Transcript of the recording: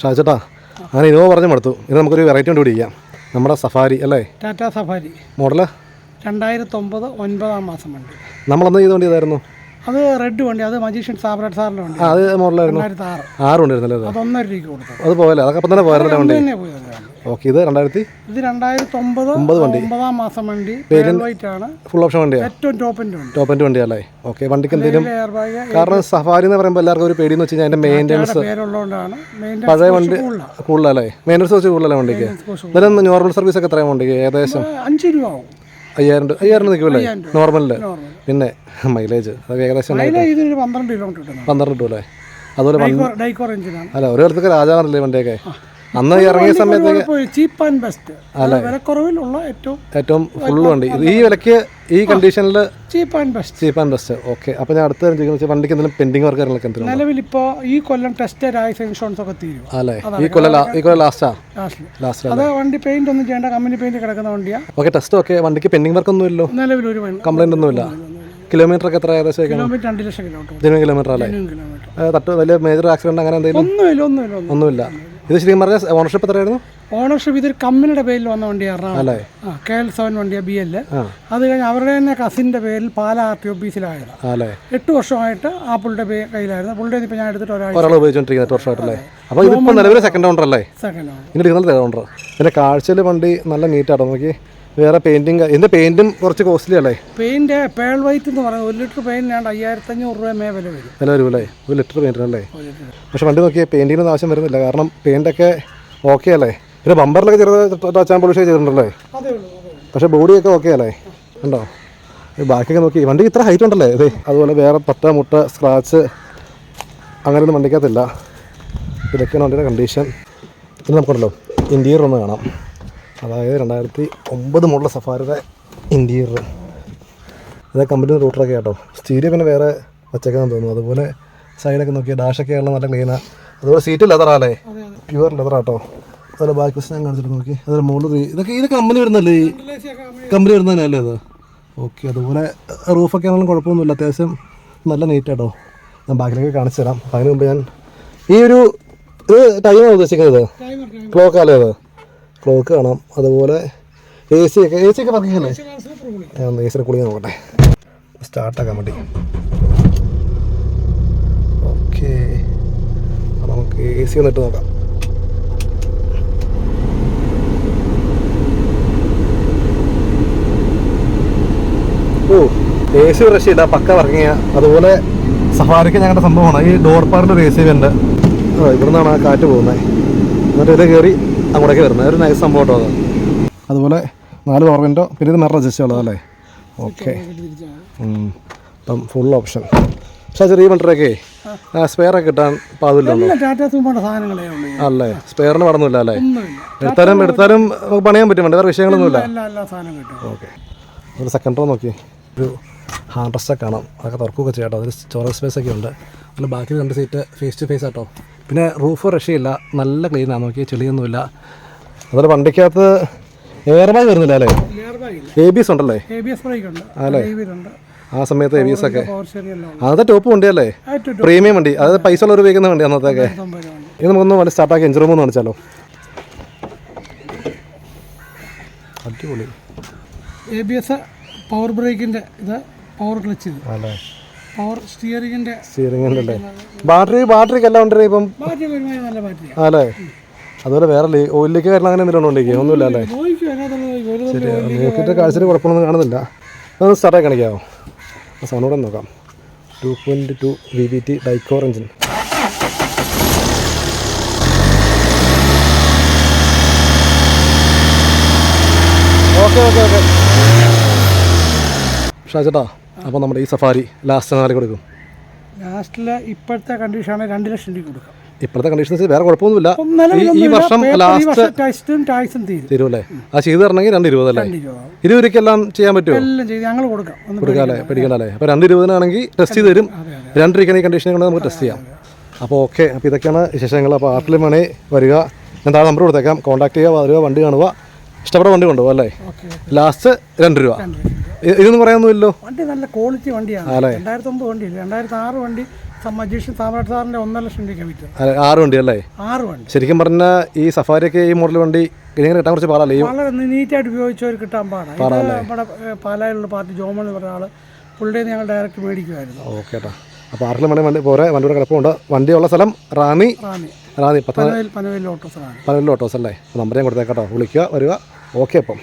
ഷാജേട്ടാ അങ്ങനെ ഇനോവ പറഞ്ഞു മടുത്തു. ഇത് നമുക്കൊരു വെറൈറ്റി കൊണ്ട് പിടിക്കാം നമ്മുടെ സഫാരി അല്ലേ? ടാറ്റാ സഫാരി. മോഡൽ? രണ്ടായിരത്തി ഒമ്പത് ഒൻപതാം മാസം വണ്ടി. നമ്മളന്ന് ചെയ്ത വണ്ടി ഇതായിരുന്നു? അത് റെഡ് വണ്ടി അത് മജീഷ്യൻ സാബ്രാട്ട് സാറിന്റെ വണ്ടി. അത് മോഡലായിരുന്നു. ആറ് ഉണ്ടായിരുന്നല്ലേ അത്? അത് ഒന്നര രൂപയ്ക്ക് കൊടുത്തു അത് പോയല്ലേ? അതൊക്കെ അപ്പം തന്നെ പോയായിരുന്നല്ലേ വണ്ടി? ഓക്കെ ഇത് രണ്ടായിരത്തി ഇത് രണ്ടായിരത്തി ഒമ്പത് ഒമ്പതാം മാസം വണ്ടി ആണ്. ഫുൾ ഓപ്ഷൻ വണ്ടിയാണ് ഏറ്റവും ടോപ്പിന്റെ വണ്ടി. Top end വണ്ടിയല്ലേ? ഓക്കെ വണ്ടിക്ക് എന്തെങ്കിലും കാരണം സഫാരി എന്ന് പറയുമ്പോൾ എല്ലാവർക്കും ഒരു പേടിയെന്ന് വെച്ച് കഴിഞ്ഞാൽ അതിന്റെ മെയിന്റെനൻസ് പഴയ വണ്ടി കൂടുതലല്ലേ? മെയിന്റെനൻസ് വെച്ച് കൂടുതലല്ലേ വണ്ടിക്ക്? എന്നാലും നോർമൽ സർവീസ് ഒക്കെ എത്രയാണ് വണ്ടിക്ക്? ഏകദേശം അഞ്ച് രൂപ ആവും. അയ്യായിരം അയ്യായിരം നിൽക്കുമല്ലേ? നോർമലിൽ പിന്നെ മൈലേജ് അതൊക്കെ ഏകദേശം പന്ത്രണ്ട് കിലോമീറ്റർ പന്ത്രണ്ട് കിട്ടുമല്ലേ അതുപോലെ വണ്ടി- അല്ല ഒരു കാലത്തൊക്കെ രാജാവാണല്ലേ വണ്ടിയൊക്കെ? അന്ന് ഇറങ്ങിയ സമയത്ത് ചീപ്പ് ആൻഡ് ബെസ്റ്റ്. വിലക്കുറവിലുള്ള ഏറ്റവും ഏറ്റവും ഫുൾ വണ്ടി. ഇത് ഈ വിലക്ക് ഈ കണ്ടീഷനിൽ cheap and best. Cheap and best. Okay. അപ്പോൾ ഞാൻ അടുത്ത കാര്യം ചോദിക്കുന്നത് വണ്ടിക്ക് എന്തെങ്കിലും പെൻഡിങ് വർക്ക് കാര്യങ്ങളൊക്കെ എന്തെങ്കിലും നിലവിൽ ഇപ്പോൾ ഈ കൊല്ലം ടെസ്റ്റ് ആയ ഇൻഷുറൻസ് ഒക്കെ തീരും. അല്ലേ? ഈ കൊല്ലം ഈ കൊല്ലം ലാസ്റ്റാ ലാസ്റ്റ് അത് വണ്ടി പെയിന്റ് ഒന്നും ചെയ്യേണ്ട കമ്പനി പെയിന്റ് കിടക്കുന്ന വണ്ടിയാ. ഓക്കെ ടെസ്റ്റ് ഓക്കെ വണ്ടിക്ക് പെൻഡിങ് വർക്ക് ഒന്നും ഇല്ലല്ലോ? നിലവിൽ ഒരു കംപ്ലൈന്റ് ഒന്നുമില്ല കിലോമീറ്റർ ഒക്കെ എത്ര ഏകദേശം ലക്ഷം കിലോമീറ്റർ അല്ലേ? തട്ട് വലിയ മേജർ ആക്സിഡന്റ് അങ്ങനെ എന്തെങ്കിലും? ഒന്നുമില്ല ഒന്നുമില്ല ഒന്നും ഒന്നുമില്ല. ഇത് ശരിക്കും പറഞ്ഞ ഓണർഷിപ്പ് എത്രയായിരുന്നു? ഓണർഷിപ്പ് ഇതൊരു കമ്പനിയുടെ പേരിൽ വന്ന എറണാകുളം അല്ലേ? കെ എൽ സെവൻ വണ്ടിയാണ് ബി എൽ അത് കഴിഞ്ഞ് അവരുടെ തന്നെ കസിന്റെ പേരിൽ പാല ആർ ടി ഓഫീസിലായിരുന്നു അല്ലേ? എട്ട് വർഷമായിട്ട് ആ പുള്ളിയുടെ കയ്യിലായിരുന്നു. പുള്ളിയുടെ ഇപ്പോൾ ഞാൻ എടുത്തിട്ട് ഒരാൾ ഉപയോഗിച്ചുകൊണ്ടിരിക്കുന്നത് എട്ട് വർഷമായിട്ടല്ലേ? അപ്പോൾ ഇതിപ്പോൾ നിലവിൽ സെക്കൻഡ് ഓണർ അല്ലേ? സെക്കൻഡ് ഓണർ പിന്നെ കാഴ്ചയിൽ വണ്ടി നല്ല നീറ്റാണ് നോക്കി വേറെ പെയിന്റിങ് എന്റെ പെയിന്റും കുറച്ച് കോസ്റ്റ്ലി അല്ലേ? പെയിന്റ് പേൾ വൈറ്റ് എന്ന് പറയുന്നത് ഒരു ലിറ്റർ പെയിന്റ് ഞാൻ അയ്യായിരത്തി അഞ്ഞൂറ് രൂപ മേ വില വരും. വില വരും അല്ലേ ഒരു ലിറ്റർ പെയിന്റ് അല്ലേ? പക്ഷെ വണ്ടി നോക്കിയാൽ പെയിന്റിങ്ങിന് ആവശ്യം വരുന്നില്ല. കാരണം പെയിന്റൊക്കെ ഓക്കെ അല്ലേ? പിന്നെ ബമ്പറിലൊക്കെ ചെറുത് ടച്ചാൻ പോളിഷ് ചെയ്തിട്ടുണ്ടല്ലേ? പക്ഷെ അതേ ബോഡിയൊക്കെ ഓക്കെ അല്ലേ? ഉണ്ടോ? ബാക്കിയൊക്കെ നോക്കി. വണ്ടി ഇത്ര ഹൈറ്റ് ഉണ്ടല്ലേ? ഇതേ അതുപോലെ വേറെ പട്ട മുട്ട സ്ക്രാച്ച് അങ്ങനെയൊന്നും വണ്ടിക്കകത്തില്ല. ഇതൊക്കെയാണ് വണ്ടിയുടെ കണ്ടീഷൻ ഇത് നമുക്കുണ്ടല്ലോ ഇന്റീരിയർ ഒന്ന് കാണാം. അതായത് രണ്ടായിരത്തി ഒമ്പത് മുതലുള്ള സഫാരിയുടെ ഇന്റീരിയർ അതായത് കമ്പനി റൂട്ടറൊക്കെ കേട്ടോ. സ്റ്റീരിയോ പിന്നെ വേറെ വച്ചേക്കാന്ന് തോന്നുന്നു. അതുപോലെ സൈഡൊക്കെ നോക്കിയാൽ ഡാഷൊക്കെ ആണല്ലോ നല്ല ക്ലീനാണ് അതുപോലെ സീറ്റ് ലെതറാല്ലേ പ്യുവർ ലെതറാട്ടോ അതുപോലെ ബാക്ക് വശം ഞാൻ കാണിച്ചിട്ട് നോക്കി. അതൊരു മുകളിൽ ഇതൊക്കെ ഇത് കമ്പനി വരുന്നല്ലേ ഈ കമ്പനി വരുന്നതന്നെയല്ലേ അത് ഓക്കെ അതുപോലെ റൂഫൊക്കെ ആണെങ്കിലും കുഴപ്പമൊന്നുമില്ല. അത്യാവശ്യം നല്ല നീറ്റ് കേട്ടോ. ഞാൻ ബാക്കിലേക്ക് കാണിച്ചു തരാം അതിന് മുമ്പ് ഞാൻ ഈ ഒരു ഇത് ടൈമാണ് ഉദ്ദേശിക്കുന്നത്? ക്ലോക്കാലേ ക്ലോക്ക് അല്ലേ അത് ക്ലോക്ക് കാണാം. അതുപോലെ എ സി ഒക്കെ എ സി ഒക്കെ വർക്കിംഗ് അല്ലേ ഞാൻ എ സിയുടെ കുളി നോക്കട്ടെ. സ്റ്റാർട്ടാക്കാൻ വേണ്ടി. ഓക്കെ നമുക്ക് എ സി ഒന്നിട്ട് നോക്കാം. ഓ എ സി രക്ഷയില്ല പക്ക വർക്കിങ് അതുപോലെ സഫാരിക്ക് ഞങ്ങളുടെ സംഭവമാണ്. ഈ ഡോർ പാറിന്റെ ഒരു എ സി ഉണ്ട് ആ ഇവിടെ നിന്നാണ് ആ കാറ്റ് പോകുന്നത് എന്നിട്ട് ഇത് കയറി അങ്ങോട്ടേക്ക് വരുന്നത്. ഒരു നൈസ് സംഭവം കേട്ടോ അതുപോലെ നാല് പവർ വിൻഡോ പിന്നെ ഇത് മെറർ അഡ്ജസ്റ്റ് ഉള്ളതല്ലേ ഓക്കെ തിരിച്ചാണ് അപ്പം ഫുൾ ഓപ്ഷൻ പക്ഷേ ആ ചെറിയ മണ്ടറൊക്കെ സ്പെയർ ഒക്കെ കിട്ടാൻ ഈ. അല്ലേ? സ്പെയറിന് പടന്നില്ല അല്ലേ? എടുത്താലും എടുത്താലും നമുക്ക് പണിയാൻ പറ്റും. വേണ്ട വേറെ വിഷയങ്ങളൊന്നുമില്ല. ഓക്കെ ഒരു സെക്കൻഡ് റോ നോക്കി. ഒരു ഹാൻഡ് റെസ്റ്റ് കാണാം. അതൊക്കെ തുറക്കുകയൊക്കെ ചെയ്യാം കേട്ടോ. അതിൽ സ്റ്റോറേജ് സ്പേസ് ഒക്കെ ഉണ്ട്. അതിൽ ബാക്കി രണ്ട് സീറ്റ് ഫേസ് ടു ഫേസ് ആട്ടോ പിന്നെ റൂഫ് രക്ഷയില്ല നല്ല ക്ലീനാണ് നോക്കി ചെളിയൊന്നുമില്ല. അതുപോലെ വണ്ടിക്കകത്ത് എയർ ബാഗ് വരുന്നില്ല അല്ലേ? എ ബി എസ് ഉണ്ടല്ലേ? അല്ലേ? ആ സമയത്ത് എ ബി എസ് ഒക്കെ. അന്നത്തെ ടോപ്പ് വണ്ടി അല്ലേ പ്രീമിയം വണ്ടി. അതായത് പൈസ ഉള്ളവർ ഉപയോഗിക്കുന്ന വണ്ടി അന്നത്തേക്ക്. ഇത് നമുക്കൊന്ന് വല്ല സ്റ്റാർട്ടാക്കി എഞ്ചിൻ റൂം ഒന്ന് കാണിച്ചാലോ? അടിപൊളി എ ബി എസ് പവർ ബ്രേക്കിന്റെ ഇത് പവർ ക്ലച്ച് അല്ലേ? സ്റ്റിയറിംഗിന്റെ സ്റ്റിയറിംഗ് അല്ലേ? ബാറ്ററി ബാറ്ററിക്ക് എല്ലാം ഉണ്ട് ഇപ്പം? അല്ലേ അതുപോലെ വേറെ ഓയിലേക്ക് കാരണം അങ്ങനെ എന്തെങ്കിലും ഉണ്ടോ ഒന്നുമില്ല അല്ലേ? ശരി നോക്കിയിട്ട് കാഴ്ചയിൽ കുഴപ്പമൊന്നും കാണുന്നില്ല. അതൊന്ന് സ്റ്റാർട്ടായി കാണിക്കാമോ ആ സൗണ്ട് കൂടെ നോക്കാം. Two point two V V T DiCOR engine okay okay okay ഷാജേട്ടാ അപ്പോൾ നമ്മുടെ ഈ സഫാരി ലാസ്റ്റ് നാല് കൊടുക്കും. ലാസ്റ്റിൽ ഇപ്പോഴത്തെ കണ്ടീഷനാണ് രണ്ട് ലക്ഷം രൂപ കൊടുക്കാം. ഇപ്പോഴത്തെ കണ്ടീഷൻസ് വേറെ കുഴപ്പമൊന്നുമില്ല. ഈ- വർഷം ലാസ്റ്റ് തീരും. തരുമല്ലേ ആ ചെയ്ത് തരണമെങ്കിൽ രണ്ട് ഇരുപതല്ലേ? അല്ലേ. ഇരുപതിക്കെല്ലാം ചെയ്യാൻ പറ്റുമോ? ഞങ്ങൾ കൊടുക്കാം. കൊടുക്കാല്ലേ? പേടിക്കണ്ടല്ലേ? അപ്പോൾ രണ്ട് ഇരുപതിനാണെങ്കിൽ ടെസ്റ്റ് ചെയ്ത് തരും. രണ്ട് രൂപയ്ക്കാണ് ഈ കണ്ടീഷനെ കൊണ്ട് നമുക്ക് ടെസ്റ്റ് ചെയ്യാം. അപ്പോൾ ഓക്കെ അപ്പോൾ ഇതൊക്കെയാണ് വിശേഷങ്ങൾ. അപ്പോൾ ആർട്ടിലും വേണേ വരിക. ഞാൻ താഴെ നമ്പർ കൊടുത്തേക്കാം. കോൺടാക്ട് ചെയ്യുക വരിക വണ്ടി കാണുക. ഇഷ്ടപ്പെട്ട വണ്ടി കൊണ്ടുപോകും അല്ലേ? ലാസ്റ്റ് രണ്ട് രൂപ. ഇതൊന്നും പറയാനൊന്നുമില്ലോ വണ്ടി നല്ല ക്വാളിറ്റി വണ്ടിയാണ്? രണ്ടായിരത്തി ഒമ്പത് വണ്ടി രണ്ടായിരത്തി ആറ് വണ്ടി മജീഷ്യൻ സാമ്രാട്ട് സാറിന്റെ ഒന്നര ലക്ഷം രൂപയ്ക്ക് വിറ്റു. ആറ് വണ്ടി അല്ലേ? ആറ് വണ്ടി. ശരിക്കും പറഞ്ഞാൽ ഈ സഫാരിയൊക്കെ ഈ മോഡൽ വണ്ടി ഇങ്ങനെ കിട്ടാൻ കുറച്ച് പാടല്ലേ? വളരെ നീറ്റായിട്ട് ഉപയോഗിച്ചവർ കിട്ടാൻ പാടാണ് നമ്മുടെ പാലായിലുള്ള പാർട്ടി ജോമൺ എന്ന് പറഞ്ഞ ആൾ പുള്ളിയെ ഞങ്ങൾ ഡയറക്റ്റ് മേടിക്കുമായിരുന്നു ഓക്കെ കേട്ടോ അപ്പോൾ ആർക്കെങ്കിലും വേണേൽ വണ്ടി പോരെ വണ്ടിയുടെ കിടപ്പുണ്ട്. വണ്ടിയുള്ള സ്ഥലം റാന്നി റാന്നി. റാന്നി ഓട്ടോസ് പനവേലി ഓട്ടോസ് അല്ലേ? നമ്പർ ഞാൻ കൊടുത്തേക്കാട്ടോ വിളിക്കുക വരിക. ഓക്കെ അപ്പം.